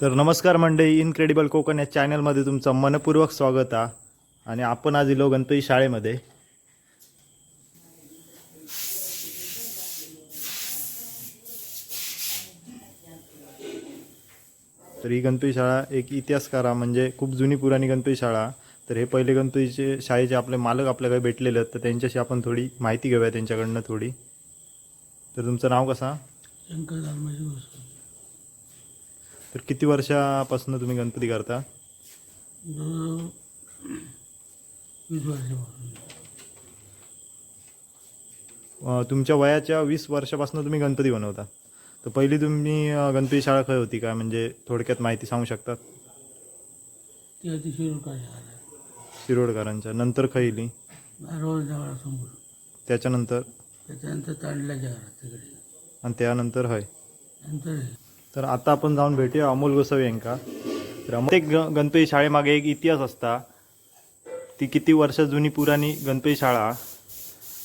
तर नमस्कार मंडळी इनक्रेडिबल कोकण या चॅनलमध्ये तुमचं मनपूर्वक स्वागत आहे आणि आपण आज इलो गणपती शाळेमध्ये. तर ही गणपती शाळा एक इतिहासकारा म्हणजे खूप जुनी पुराणी गणपती शाळा. तर हे पहिले गणपतीचे शाळेचे आपले मालक आपल्याकडे भेटलेले आहेत. तर त्यांच्याशी आपण थोडी माहिती घेऊया त्यांच्याकडनं थोडी. तर तुमचं नाव कसा शंकर तर किती वर्षापासून तुम्ही गणपती करता? अ, तुमच्या वयाच्या वीस वर्षापासून तुम्ही गणपती बनवता. तर पहिली तुम्ही अ, गणपती शाळा खय होती काय? म्हणजे थोडक्यात माहिती सांगू शकतात ती अतिशय काय झालं शिरोडकरांच्या नंतर जवळसमोर त्याच्यानंतर? त्याच्यानंतर तिकडे. आणि त्यानंतर हय? नंतर हे. तर आता आपण जाऊन भेटूया अमोल गोसावी यांका. तर प्रत्येक एक ग- गणपती शाळेमागे एक इतिहास असता. ती किती वर्ष जुनी पुराणी गणपती शाळा.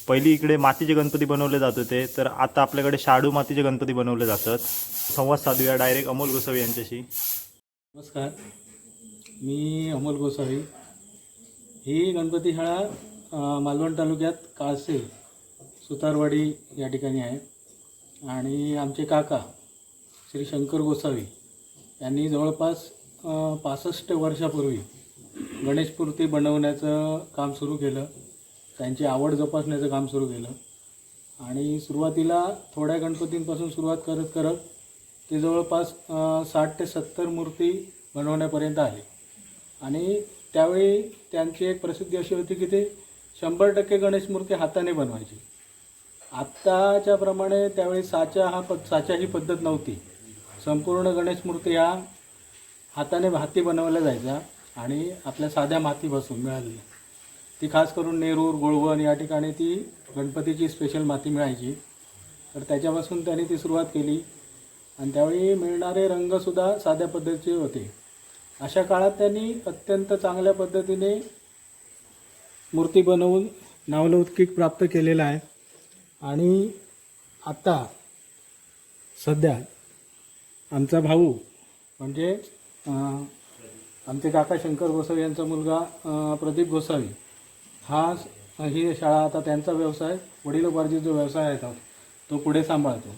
पहिली इकडे मातीचे गणपती बनवले जात होते तर आता आपल्याकडे शाडू मातीचे गणपती बनवले जातात. संवाद साधूया डायरेक्ट अमोल गोसावी यांच्याशी. नमस्कार. मी अमोल गोसावी. ही गणपती शाळा मालवण तालुक्यात काळसे सुतारवाडी या ठिकाणी आहे. आणि आमचे काका श्री शंकर गोसावी यांनी जवळपास पासष्ट वर्षापूर्वी गणेश मूर्ती बनवण्याचं काम सुरू केलं. त्यांची आवड जोपासण्याचं काम सुरू केलं. आणि सुरुवातीला थोड्या गणपतींपासून सुरुवात करत करत ते जवळपास साठ ते सत्तर मूर्ती बनवण्यापर्यंत आले. आणि त्यावेळी त्यांची एक प्रसिद्धी अशी होती की ते शंभर टक्के गणेश मूर्ती हाताने बनवायची. आत्ताच्या प्रमाणे त्यावेळी साचा हा प साचा ही पद्धत नव्हती. संपूर्ण गणेश मूर्ती ह्या हाताने हाती बनवल्या जायच्या आणि आपल्या साध्या मातीपासून मिळाली ती खास करून नेरूर गोळवण या ठिकाणी ती गणपतीची स्पेशल माती मिळायची. तर त्याच्यापासून त्यांनी ती सुरुवात केली. आणि त्यावेळी मिळणारे रंगसुद्धा साध्या पद्धतीचे होते. अशा काळात त्यांनी अत्यंत चांगल्या पद्धतीने मूर्ती बनवून नावलौकिक प्राप्त केलेला आहे. आणि आता सध्या आमचा भाऊ म्हणजे आमचे काका शंकर गोसावी यांचा मुलगा प्रदीप गोसावी. हा ही शाळा आता त्यांचा व्यवसाय वडिलोपार्जित जो व्यवसाय आहे तो पुढे सांभाळतो.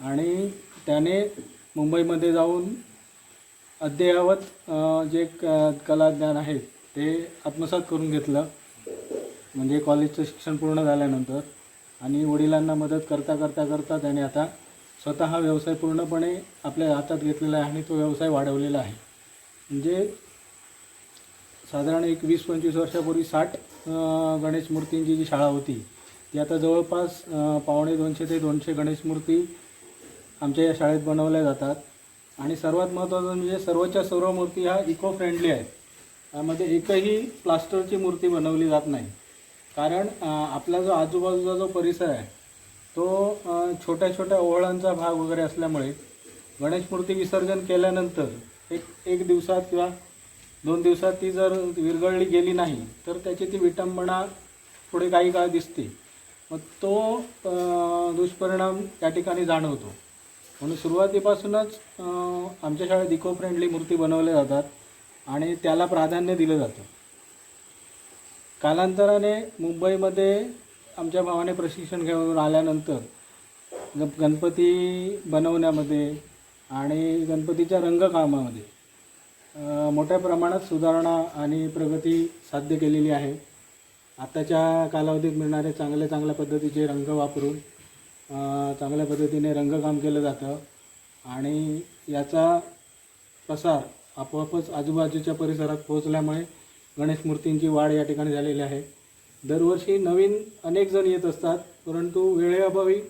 आणि त्याने मुंबईमध्ये जाऊन अद्ययावत जे क कला ज्ञान आहे ते आत्मसात करून घेतलं. म्हणजे कॉलेजचं शिक्षण पूर्ण झाल्यानंतर आणि वडिलांना मदत करता करता करता त्याने आता स्वतः हा व्यवसाय पूर्णपणे आपल्या हातात घेतलेला आहे आणि तो व्यवसाय वाढवलेला आहे. म्हणजे साधारण एक वीस पंचवीस वर्षापूर्वी साठ गणेश मूर्तींची जी शाळा होती ती आता जवळपास पावणे दोनशे ते दोनशे गणेश मूर्ती आमच्या या शाळेत बनवल्या जातात. आणि सर्वात महत्त्वाचं म्हणजे सर्वच्या सर्व मूर्ती ह्या इको फ्रेंडली आहेत त्यामध्ये एकही प्लास्टरची मूर्ती बनवली जात नाही. कारण आपला जो आजूबाजूचा जो परिसर आहे तो छोट्या छोट्या ओहळांचा भाग वगैरे असल्यामुळे गणेश मूर्ती विसर्जन केल्यानंतर एक एक दिवसात किंवा दोन दिवसात ती जर विरघळली गेली नाही तर त्याची ती विटंबना पुढे काही काळ दिसते. मग तो दुष्परिणाम त्या ठिकाणी जाणवतो. म्हणून सुरुवातीपासूनच आमच्या शाळेत इको फ्रेंडली मूर्ती बनवल्या जातात आणि त्याला प्राधान्य दिलं जातं. कालांतराने मुंबईमध्ये आमच्या भावाने प्रशिक्षण घेऊन आल्यानंतर ग गणपती बनवण्यामध्ये आणि गणपतीच्या रंगकामामध्ये मोठ्या प्रमाणात सुधारणा आणि प्रगती साध्य केलेली आहे. आत्ताच्या कालावधीत मिळणारे चांगल्या चांगल्या पद्धतीचे रंग वापरून चांगल्या पद्धतीने रंगकाम केलं जातं आणि याचा प्रसार आपोआपच आजूबाजूच्या परिसरात पोहोचल्यामुळे गणेश मूर्तींची वाढ या ठिकाणी झालेली आहे. दरवर्षी नवीन अनेक जण येत असतात परंतु वेळेअभावी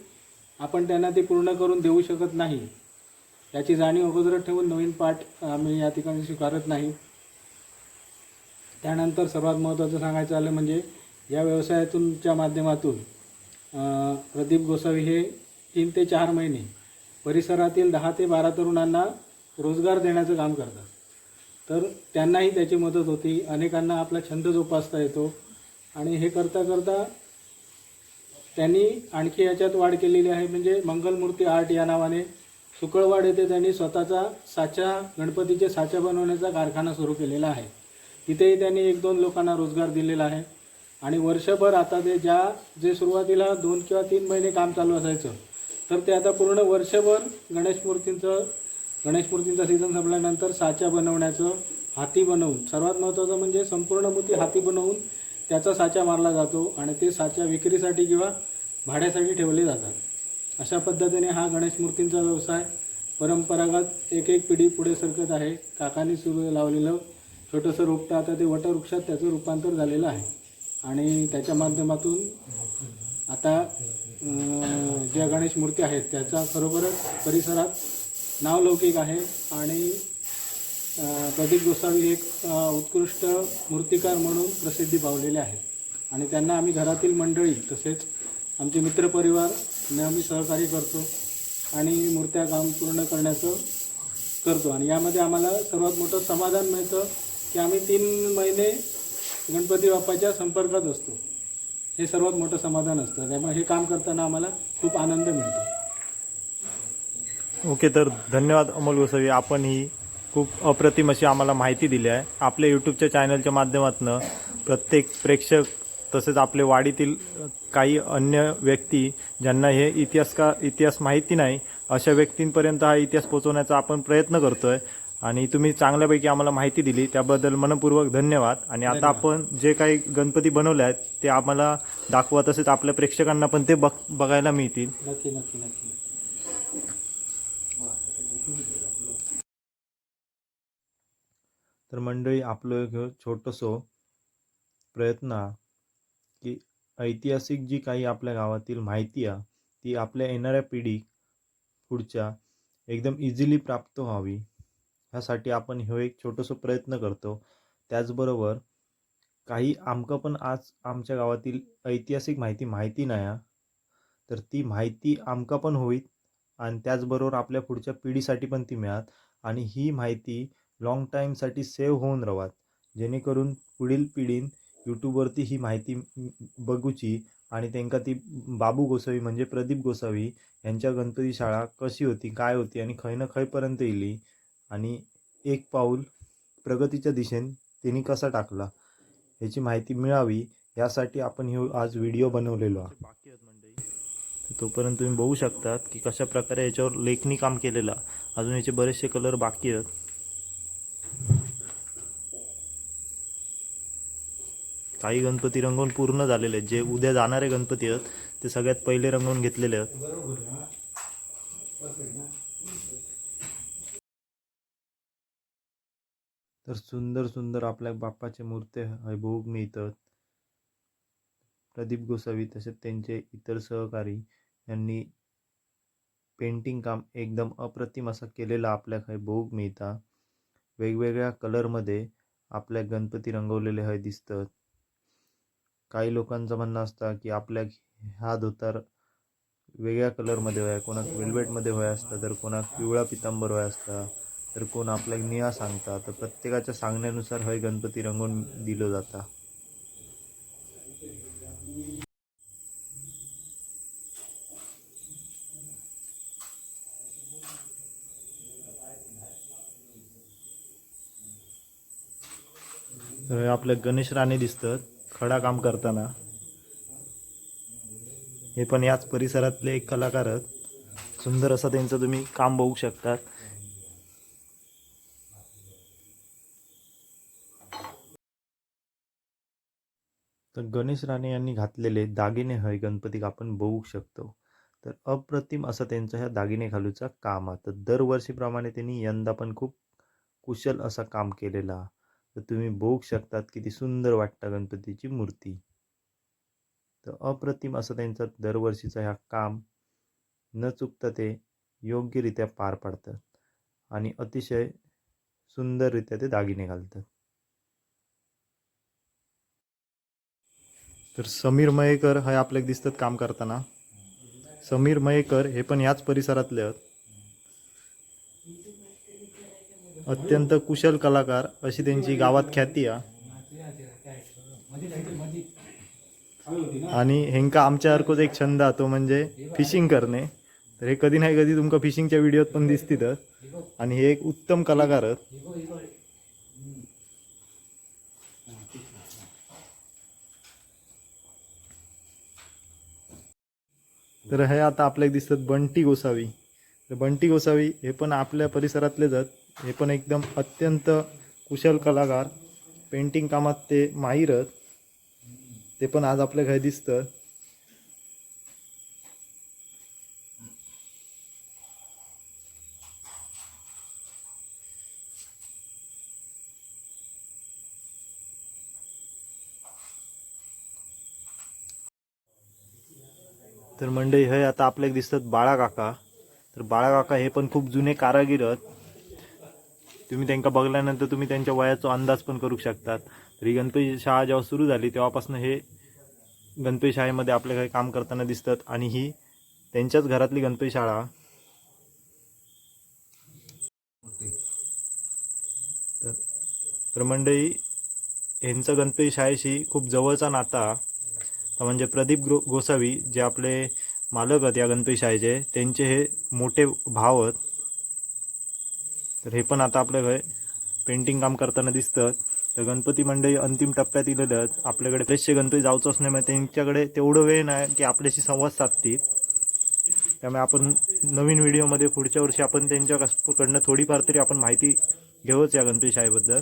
आपण त्यांना ते पूर्ण करून देऊ शकत नाही. याची जाणीव अगोदर ठेवून नवीन पाठ आम्ही या ठिकाणी स्वीकारत नाही. त्यानंतर सर्वात महत्त्वाचं सांगायचं आलं म्हणजे या व्यवसायातूनच्या माध्यमातून प्रदीप गोसावी हे तीन ते चार महिने परिसरातील दहा ते बारा तरुणांना रोजगार देण्याचं काम करतात. तर त्यांनाही त्याची मदत होती. अनेकांना आपला छंद जोपासता येतो. आणि हे करता करता त्यांनी आणखी याच्यात वाढ केलेली आहे म्हणजे मंगलमूर्ती आर्ट या नावाने सुकळवाड येथे त्यांनी स्वतःचा साचा गणपतीचे साचा बनवण्याचा कारखाना सुरू केलेला आहे. तिथेही त्यांनी एक दोन लोकांना रोजगार दिलेला आहे. आणि वर्षभर आता ते ज्या जे सुरुवातीला दोन किंवा तीन महिने काम चालू असायचं तर ते आता पूर्ण वर्षभर गणेश मूर्तींचं गणेश मूर्तींचा सीझन संपल्यानंतर साच्या बनवण्याचं हाती बनवून सर्वात महत्त्वाचं म्हणजे संपूर्ण मूर्ती हाती बनवून त्याचा साचा मारला जातो आणि ते साच्या विक्रीसाठी किंवा भाड्यासाठी ठेवले जातात. अशा पद्धतीने हा गणेश मूर्तींचा व्यवसाय परंपरागत एक एक पिढी पुढे सरकत आहे. काकांनी सुरू लावलेलं छोटंसं रोपटं आता ते वटवृक्षात त्याचं रूपांतर झालेलं आहे. आणि त्याच्या माध्यमातून आता ज्या गणेश मूर्ती आहेत त्याचा खरोखरच परिसरात नावलौकिक आहे आणि प्रदीप गोसावी एक उत्कृष्ट मूर्तिकार म्हणून प्रसिद्धी पावलेले आहेत आणि त्यांना आम्ही घरातील मंडळी तसेच आमचे मित्रपरिवार नेहमी सहकार्य करतो आणि मूर्त्या काम पूर्ण करण्याचं करतो. आणि यामध्ये आम्हाला सर्वात मोठं समाधान मिळतं की आम्ही तीन महिने गणपती बाप्पाच्या संपर्कात असतो. हे सर्वात मोठं समाधान असतं. त्यामुळे हे काम करताना आम्हाला खूप आनंद मिळतो. ओके तर धन्यवाद अमोल गोसावी. आपण ही खूप अप्रतिम अशी आम्हाला माहिती दिली आहे. आपल्या यूट्यूबच्या चॅनलच्या माध्यमातून प्रत्येक प्रेक्षक तसेच आपले वाडीतील काही अन्य व्यक्ती ज्यांना हे इतिहास का इतिहास माहिती नाही अशा व्यक्तींपर्यंत हा इतिहास पोहोचवण्याचा आपण प्रयत्न करतोय. आणि तुम्ही चांगल्यापैकी आम्हाला माहिती दिली. त्याबद्दल मनपूर्वक धन्यवाद. आणि आता आपण जे काही गणपती बनवले आहेत ते आम्हाला दाखवा तसेच आपल्या प्रेक्षकांना पण ते बघ बघायला मिळतील. नक्की नक्की नक्की. तर मंडळी आपलं एक छोटंसं प्रयत्न हा की ऐतिहासिक जी काही आपल्या गावातील माहिती आहे ती आपल्या येणाऱ्या पिढीक पुढच्या एकदम इझिली प्राप्त व्हावी. ह्यासाठी आपण ह्यो एक छोटंसं प्रयत्न करतो. त्याचबरोबर काही आमकं पण आज आमच्या गावातील ऐतिहासिक माहिती माहिती नाही तर ती माहिती आमका पण होईत आणि त्याचबरोबर आपल्या पुढच्या पिढीसाठी पण ती मिळात आणि ही माहिती लाँग टाईमसाठी सेव्ह होऊन राहत जेणेकरून पुढील पिढीन यूट्यूबवरती ही माहिती बघूची आणि त्यांका ती बाबू गोसावी म्हणजे प्रदीप गोसावी यांच्या गणपती शाळा कशी होती काय होती आणि खय ना खयपर्यंत येयली आणि एक पाऊल प्रगतीच्या दिशेने त्यांनी कसा टाकला याची माहिती मिळावी यासाठी आपण हे आज व्हिडिओ बनवलेलो आहे तोपर्यंत तुम्ही बघू शकतात की कशा प्रकारे याच्यावर लेखणी काम केलेलं अजून याचे बरेचसे कलर बाकी आहेत. काही गणपती रंगवून पूर्ण झालेले आहेत. जे उद्या जाणारे गणपती आहेत ते सगळ्यात पहिले रंगवून घेतलेले आहेत. तर सुंदर सुंदर आपल्या बाप्पाचे मूर्ती हैभोग मिळतात प्रदीप गोसावी तसेच त्यांचे इतर सहकारी यांनी पेंटिंग काम एकदम अप्रतिम असं केलेलं आपल्या काही भोग मिळता वेगवेगळ्या कलरमध्ये आपल्या गणपती रंगवलेले हय दिसतात. काही लोकांचं म्हणणं असतं की आपल्या हा धोतर वेगळ्या कलरमध्ये होया कोणाक वेल्वेटमध्ये होया असतं तर कोणाक पिवळा पितांबर होया असता तर कोण आपल्याक निळा सांगता तर प्रत्येकाच्या सांगण्यानुसार हय गणपती रंगवून दिलं जाता. तर हे गणेश राणे दिसतात. खडा काम करताना. हे पण याच परिसरातले एक कलाकार आहेत. सुंदर असं त्यांचं तुम्ही काम बघू शकतात. तर गणेश राणे यांनी घातलेले दागिने हय गणपतीक आपण बघू शकतो. तर अप्रतिम असं त्यांचं ह्या दागिने घालूचा काम आहे. तर दरवर्षीप्रमाणे त्यांनी यंदा पण खूप कुशल असं काम केलेलं. आहे तर तुम्ही बघू शकतात किती सुंदर वाटतं गणपतीची मूर्ती. तर अप्रतिम असं त्यांचा दरवर्षीचा ह्या काम न चुकता ते योग्यरित्या पार पाडतात आणि अतिशय सुंदररित्या ते दागिने घालतात. तर समीर मयेकर हे आपल्याला दिसतात काम करताना. समीर मयेकर हे पण याच परिसरातले आहेत. अत्यंत कुशल कलाकार अशी त्यांची गावात ख्याती आहे आणि हेंका आमच्यासारखोच एक छंद आहे तो म्हणजे फिशिंग करणे. तर हे कधी नाही कधी तुमका फिशिंगच्या व्हिडिओत पण दिसतीतच. आणि हे एक उत्तम कलाकार आहेत तर हे आता आपल्याला दिसतात बंटी गोसावी. तर बंटी गोसावी हे पण आपल्या परिसरातलेच आहेत. हे पण एकदम अत्यंत कुशल कलाकार. पेंटिंग कामात ते माहीर ते पण आज आपल्या घरी दिसतं. तर मंडळी हे आता आपल्याला दिसतात बाळा काका तर बाळा काका हे पण खूप जुने कारागीर आहेत. तुम्ही त्यांना बघल्यानंतर तुम्ही त्यांच्या वयाचा अंदाज पण करू शकतात. तर ही गणपती शाळा जेव्हा सुरू झाली तेव्हापासून हे गणपती शाळेमध्ये आपल्याकडे काम करताना दिसतात. आणि ही त्यांच्याच घरातली गणपती शाळा. तर मंडळी यांचं गणपती शाळेशी खूप जवळचा नाता तर म्हणजे प्रदीप गो गोसावी जे आपले मालक आहेत या गणपती शाळेचे त्यांचे हे मोठे भाव आहेत. तर हे पण आता आपल्या घरी पेंटिंग काम करताना दिसतं. तर गणपती मंडळी अंतिम टप्प्यात इलेलं. आहेत आपल्याकडे फ्रेशचे गणपती जाऊचं असल्यामुळे त्यांच्याकडे तेवढं वेळ नाही की आपल्याशी संवाद साधतील. त्यामुळे आपण नवीन व्हिडिओमध्ये पुढच्या वर्षी आपण त्यांच्याकडनं थोडीफार तरी आपण माहिती घेऊच या गणपती शाळेबद्दल.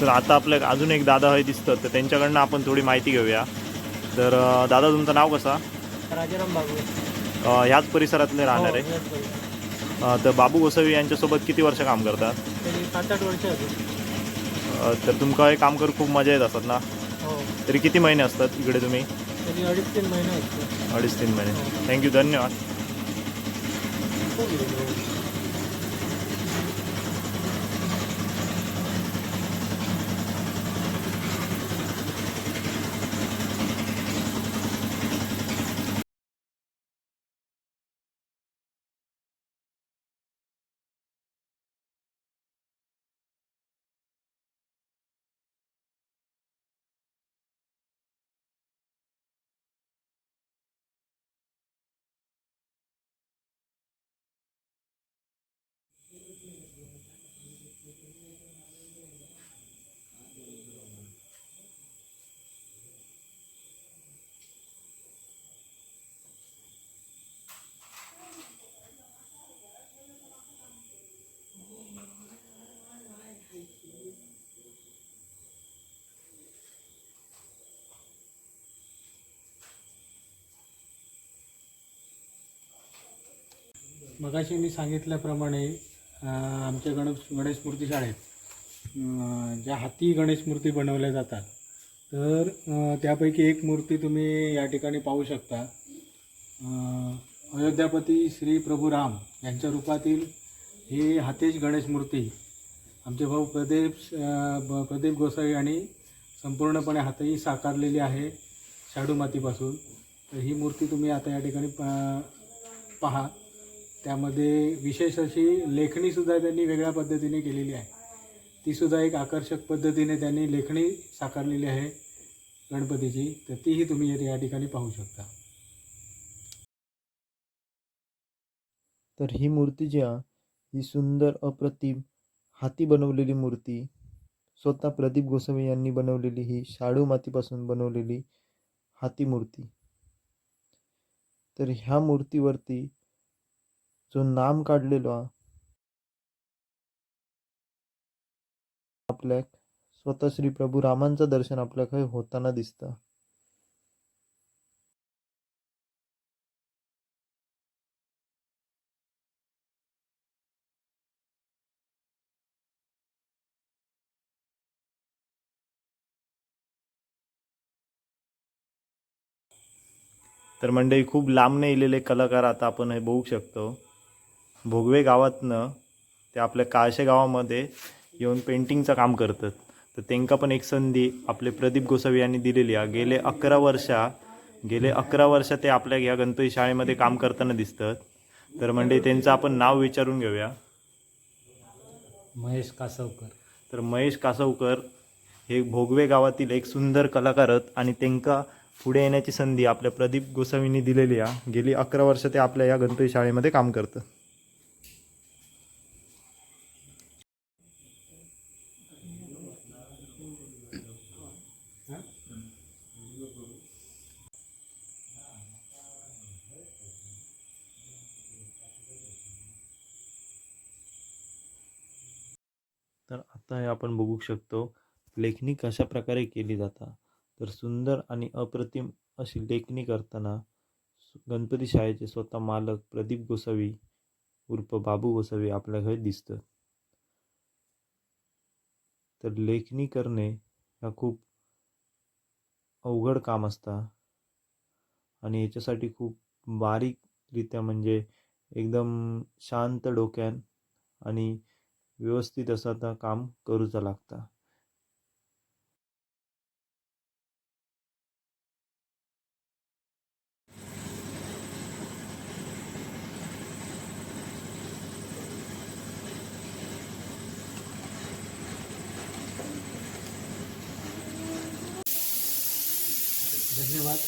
तर आता आपल्या अजून एक दादा हे दिसतं तर त्यांच्याकडनं आपण थोडी माहिती घेऊया. तर दादा तुमचं नाव कसं? राजाराम बाबू ह्याच परिसरातले राहणार. आहे अं, तर बाबू गोसावी यांच्यासोबत किती वर्ष काम करतात? सात आठ वर्ष तर तुमका हे काम करून खूप मजा येत असतात ना? हो. तरी किती महिने असतात इकडे तुम्ही? अडीच तीन महिने अडीच तीन महिने. थँक्यू धन्यवाद. मगाशी मी सांगितल्याप्रमाणे आमच्या गणेश गणेश मूर्ती शाळेत ज्या हाती गणेश मूर्ती बनवल्या जातात तर त्यापैकी एक मूर्ती तुम्ही या ठिकाणी पाहू शकता. अयोध्यापती श्री प्रभू राम यांच्या रूपातील ही हातेश गणेश मूर्ती आमचे भाऊ प्रदीप ब- प्रदीप गोसावी यांनी संपूर्णपणे हातही साकारलेली आहे शाडू मातीपासून. तर ही मूर्ती तुम्ही आता या ठिकाणी पहा. त्यामध्ये विशेष अशी लेखणीसुद्धा त्यांनी वेगळ्या पद्धतीने केलेली आहे. तीसुद्धा एक आकर्षक पद्धतीने त्यांनी लेखणी साकारलेली आहे गणपतीची. तर तीही तुम्ही या- ठिकाणी पाहू शकता. तर ही मूर्ती जी आहे ही सुंदर अप्रतिम हाती बनवलेली मूर्ती स्वतः प्रदीप गोस्वामी यांनी बनवलेली ही शाडू मातीपासून बनवलेली हाती मूर्ती. तर ह्या मूर्तीवरती जो नाम काढलेलो हा आपल्याक स्वतः श्री प्रभू रामांचं दर्शन आपल्याकडे होताना दिसतं. तर मंडळी खूप लांबने येलेले कलाकार आता आपण हे बघू शकतो. भोगवे गावातनं ते आपल्या काळशे गावामध्ये येऊन पेंटिंगचं काम करतात. तर त्यांका पण एक संधी आपले प्रदीप गोसावी यांनी दिलेली आहे. गेले अकरा वर्षा गेले अकरा वर्ष ते आपल्या ह्या गणपती शाळेमध्ये काम करताना दिसतात. तर म्हणजे त्यांचं आपण नाव विचारून घेऊया. महेश कासवकर. तर महेश कासवकर हे भोगवे गावातील एक सुंदर कलाकार आहेत आणि त्यांका पुढे येण्याची संधी आपल्या प्रदीप गोसावींनी दिलेली आहे. गेली अकरा वर्ष ते आपल्या या गणपती शाळेमध्ये काम करतं तर आता हे आपण बघू शकतो लेखणी कशा प्रकारे केली जाता तर सुंदर आणि अप्रतिम अशी लेखणी करताना गणपती शाळेचे स्वतः मालक प्रदीप गोसावी उर्फ बाबू गोसावी आपल्या दिसतं तर लेखणी करणे हा खूप अवघड काम असतं आणि याच्यासाठी खूप बारीकरित्या म्हणजे एकदम शांत डोक्यान आणि व्यवस्थित असं आता काम करूचा लागता. धन्यवाद.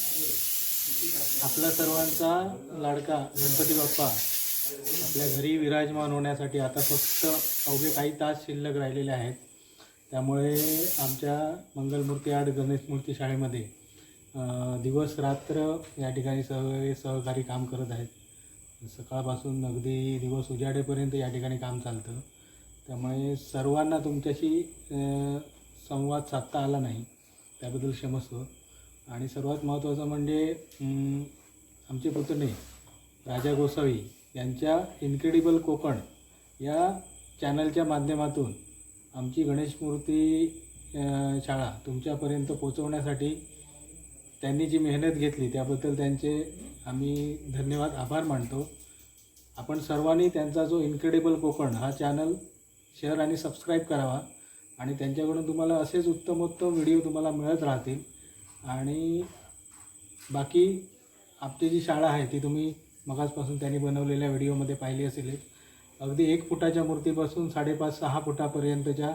आपला सर्वांचा लाडका गणपती बाप्पा. आपल्या घरी विराजमान होण्यासाठी आता फक्त अवघे काही तास शिल्लक राहिलेले आहेत. त्यामुळे आमच्या मंगलमूर्ती आड गणेश मूर्ती शाळेमध्ये दिवस रात्र या ठिकाणी सह सहकारी काम करत आहेत. सकाळपासून अगदी दिवस उजाडेपर्यंत या ठिकाणी काम चालतं. त्यामुळे सर्वांना तुमच्याशी संवाद साधता आला नाही. त्याबद्दल क्षमस्व. आणि सर्वात महत्त्वाचं म्हणजे आमचे पुतणे राजा गोसावी यांच्या इन्क्रेडिबल कोकण या चॅनलच्या माध्यमातून आमची गणेश मूर्ती शाळा तुमच्यापर्यंत पोचवण्यासाठी त्यांनी जी मेहनत घेतली त्याबद्दल त्यांचे आम्ही धन्यवाद आभार मानतो. आपण सर्वांनी त्यांचा जो इन्क्रेडिबल कोकण हा चॅनल शेअर आणि सबस्क्राईब करावा आणि त्यांच्याकडून तुम्हाला असेच उत्तमोत्तम व्हिडिओ तुम्हाला मिळत राहतील. आणि बाकी आपली जी शाळा आहे ती तुम्ही मगासपासून त्यांनी बनवलेल्या व्हिडिओमध्ये पाहिली असेल अगदी एक फुटाच्या मूर्तीपासून साडेपाच सहा फुटापर्यंतच्या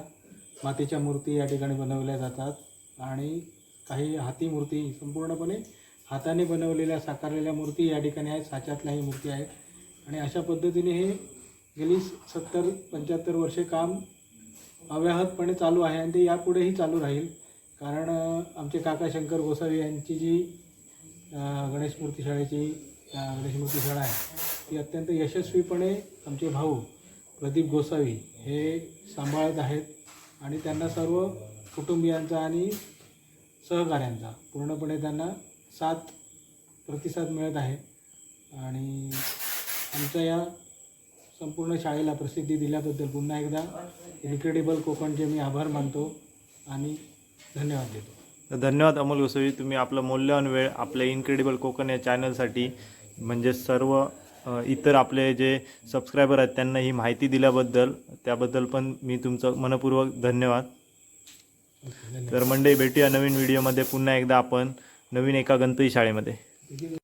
मातीच्या मूर्ती या ठिकाणी बनवल्या जातात. आणि काही हाती मूर्ती संपूर्णपणे हाताने बनवलेल्या साकारलेल्या मूर्ती या ठिकाणी आहेत. साच्यातल्याही मूर्ती आहेत. आणि अशा पद्धतीने हे गेली सत्तर पंच्याहत्तर वर्षे काम अव्याहतपणे चालू आहे आणि ते यापुढेही चालू राहील. कारण आमचे काका शंकर गोसावी यांची जी गणेश मूर्ती शाळेची अ, गणेश शाळा आहे. ती अत्यंत यशस्वीपणे आमचे भाऊ प्रदीप गोसावी हे सांभाळत आहेत आणि त्यांना सर्व कुटुंबियांचा आणि सहकाऱ्यांचा पूर्णपणे त्यांना साथ प्रतिसाद मिळत आहे. आणि आमच्या या संपूर्ण शाळेला प्रसिद्धी दिल्याबद्दल पुन्हा एकदा इन्क्रेडिबल कोकणचे मी आभार मानतो आणि धन्यवाद देतो. धन्यवाद अमोल गोसावी. तुम्ही आपलं मौल्यवान वेळ आपल्या इन्क्रेडिबल कोकण या चॅनलसाठी म्हणजे सर्व इतर आपले जे सबस्क्रायबर आहेत त्यांना ही माहिती दिल्याबद्दल त्याबद्दल पण मी तुमचं मनपूर्वक धन्यवाद. तर मंडळी भेटूया नवीन व्हिडिओमध्ये पुन्हा एकदा आपण नवीन एका गणपती शाळेमध्ये.